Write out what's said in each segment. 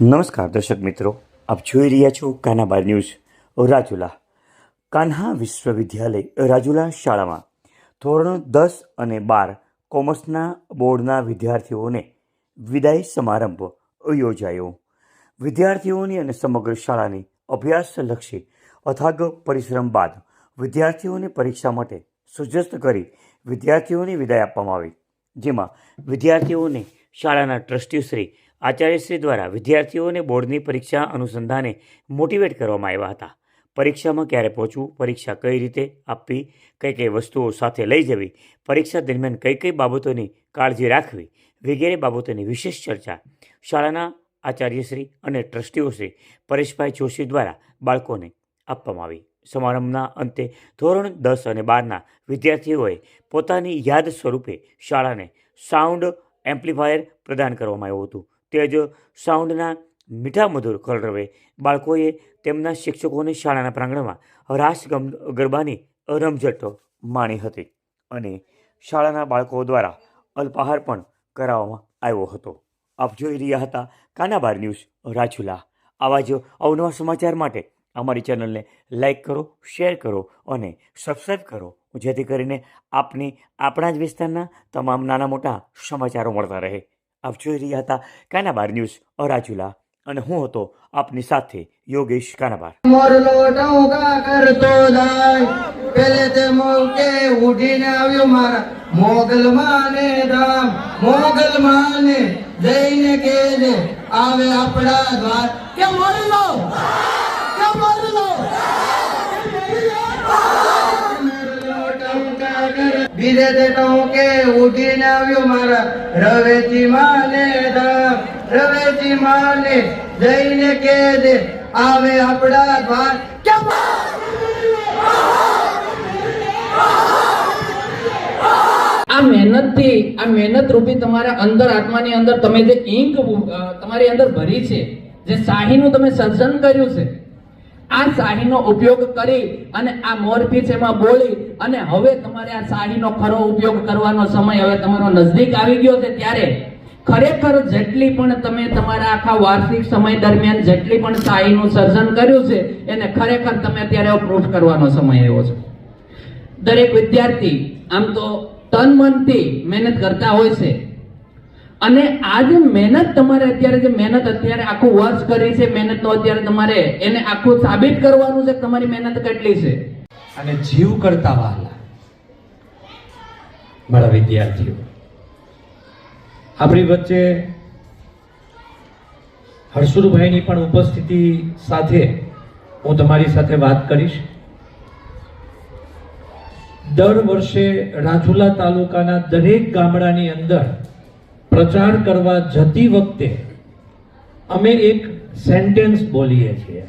નમસ્કાર દર્શક મિત્રો, આપ જોઈ રહ્યા છો કાનાબાર ન્યૂઝ, રાજુલા. કાન્હા વિશ્વવિદ્યાલય, રાજુલા શાળામાં ધોરણ દસ અને બાર કોમર્સના બોર્ડના વિદ્યાર્થીઓને વિદાય સમારંભ યોજાયો. વિદ્યાર્થીઓની અને સમગ્ર શાળાની અભ્યાસલક્ષી અથાગ પરિશ્રમ બાદ વિદ્યાર્થીઓને પરીક્ષા માટે સુજસ્ત કરી વિદ્યાર્થીઓને વિદાય આપવામાં આવી. જેમાં વિદ્યાર્થીઓને શાળાના ટ્રસ્ટીશ્રી આચાર્યશ્રી દ્વારા વિદ્યાર્થીઓને બોર્ડની પરીક્ષા અનુસંધાને મોટિવેટ કરવામાં આવ્યા હતા. પરીક્ષામાં ક્યારે પહોંચવું, પરીક્ષા કઈ રીતે આપવી, કઈ કઈ વસ્તુઓ સાથે લઈ જવી, પરીક્ષા દરમિયાન કઈ કઈ બાબતોની કાળજી રાખવી વગેરે બાબતોની વિશેષ ચર્ચા શાળાના આચાર્યશ્રી અને ટ્રસ્ટીઓશ્રી પરેશભાઈ જોશી દ્વારા બાળકોને આપવામાં આવી. સમારંભના અંતે ધોરણ દસ અને બારના વિદ્યાર્થીઓએ પોતાની યાદ સ્વરૂપે શાળાને સાઉન્ડ એમ્પ્લીફાયર પ્રદાન કરવામાં આવ્યું હતું. તે જ સાઉન્ડના મીઠા મધુર કલરવે બાળકોએ તેમના શિક્ષકોને શાળાના પ્રાંગણમાં રાસ ગમ, ગરબાની રમઝટ માણી હતી અને શાળાના બાળકો દ્વારા અલ્પાહાર પણ કરાવવામાં આવ્યો હતો. આપ જોઈ રહ્યા હતા કાનાબાર ન્યૂઝ રાજુલા. આવા જ અવનવા સમાચાર માટે અમારી ચેનલને લાઇક કરો, શેર કરો અને સબસ્ક્રાઈબ કરો, જેથી કરીને આપને આપણા જ વિસ્તારના તમામ નાના મોટા સમાચારો મળતા રહે. આપ જોઈ રહ્યા હતા કાનાબાર ન્યૂઝ અરાજુલા. અને હું હતો આપની સાથે યોગેશ કાનાબાર. પેલે તે મોકે ઉઠીને આવ્યો મારા મોગલ માને રામ મોગલ માને જઈને કેજે આવે આપણા દ્વાર. કે મોરલો? કે મોરલો? કરે. તો હું કે ઉઠીને આવ્યો મારા રવેચી માને રવેચી માને જઈને કેજે, આવે આપડા ભાર કે આ મહેનતથી, આ મહેનત રૂપી તમારા અંદર આત્માની અંદર તમે જે ઇંક તમારી અંદર ભરી છે, જે શાહીનું તમે સર્જન કર્યું છે આ શાહીનો ઉપયોગ કરી અને આ મોરપીંછ એમાં બોલી અને હવે તમારે આ શાહીનો ખરો ઉપયોગ કરવાનો સમય હવે તમારો નજદીક આવી ગયો છે ત્યારે ખરેખર જેટલી પણ તમે તમારા આખા વાર્ષિક સમય દરમિયાન જેટલી પણ શાહીનું સર્જન કર્યું છે, એને ખરેખર તમે અત્યારે પ્રૂફ કરવાનો સમય આવ્યો છે. દરેક વિદ્યાર્થી આમ તો તન મનથી મહેનત કરતા હોય છે. અને આ જે મહેનત તમારે અત્યારે જે મહેનત અત્યારે આખું વર્ષ કરી છે, મહેનત તો અત્યારે તમારે એને આખું સાબિત કરવાનું છે તમારી મહેનત કેટલી છે? અને જીવ કરતા વહાલા. મારા વિદ્યાર્થીઓ, આપણી વચ્ચે હર્ષુરભાઈની પણ ઉપસ્થિતિ સાથે હું તમારી સાથે વાત કરીશ. દર વર્ષે રાજુલા તાલુકાના દરેક ગામડાની અંદર પ્રચાર કરવા જતી વખતે અમે એક સેન્ટેન્સ બોલીએ છીએ.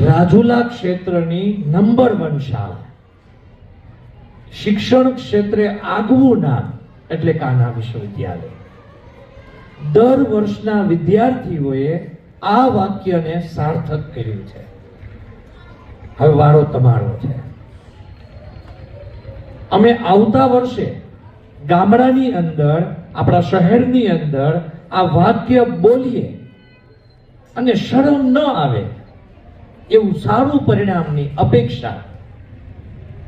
રાજુલા ક્ષેત્રની નંબર વન શાળા. શિક્ષણ ક્ષેત્રે આગવું નામ એટલે કાના વિશ્વવિદ્યાલય. દર વર્ષના વિદ્યાર્થીઓએ આ વાક્યને સાર્થક કર્યું છે. હવે વારો તમારો છે. અમે આવતા વર્ષે ગામડાની અંદર, આપણા શહેરની અંદર આ વાક્ય બોલીએ અને શરમ ન આવે એવું સારું પરિણામની અપેક્ષા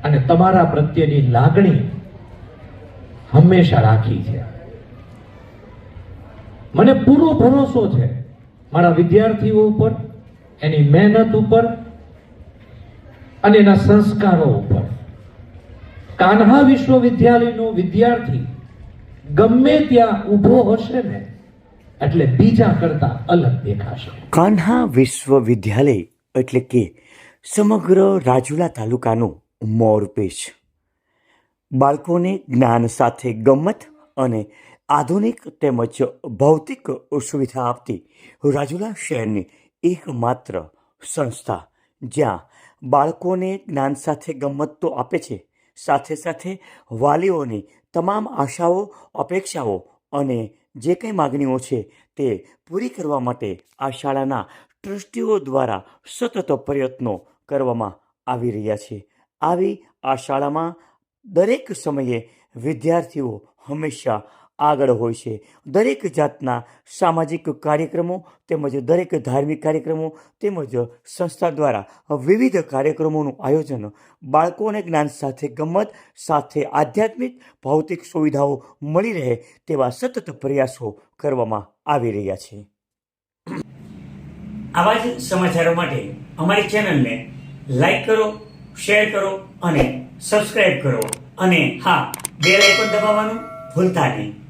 અને તમારા પ્રત્યેની લાગણી હંમેશા રાખી છે. મને પૂરો ભરોસો છે મારા વિદ્યાર્થીઓ ઉપર, એની મહેનત ઉપર અને એના સંસ્કારો ઉપર. કાન્હા વિશ્વવિદ્યાલયનો વિદ્યાર્થી ગમે ત્યાં ઊભો હશે ને, એટલે બીજા કરતા અલગ દેખાશે. કાન્હા વિશ્વવિદ્યાલય એટલે કે સમગ્ર રાજુલા તાલુકાનું મોરપેચ બાળકોને જ્ઞાન સાથે ગમત અને આધુનિક તેમજ ભૌતિક સુવિધા આપતી રાજુલા શહેરની એકમાત્ર સંસ્થા, જ્યાં બાળકોને જ્ઞાન સાથે ગમત તો આપે છે સાથે સાથે વાલીઓની તમામ આશાઓ, અપેક્ષાઓ અને જે કંઈ માગણીઓ છે તે પૂરી કરવા માટે આ શાળાના ટ્રસ્ટીઓ દ્વારા સતત પ્રયત્નો કરવામાં આવી રહ્યા છે. આવી આ શાળામાં દરેક સમયે વિદ્યાર્થીઓ હંમેશા આગળ હોય છે. દરેક જાતના સામાજિક કાર્યક્રમો તેમજ દરેક ધાર્મિક કાર્યક્રમો તેમજ સંસ્થા દ્વારા વિવિધ કાર્યક્રમોનું આયોજન બાળકોને જ્ઞાન સાથે ગમત સાથે આધ્યાત્મિક ભૌતિક સુવિધાઓ મળી રહે તેવા સતત પ્રયાસો કરવામાં આવી રહ્યા છે. આવા જ સમાચારો માટે અમારી ચેનલને લાઈક કરો, શેર કરો અને સબસ્ક્રાઇબ કરો. અને હા, બેલ આઇકોન દબાવવાનું ભૂલતા નહીં.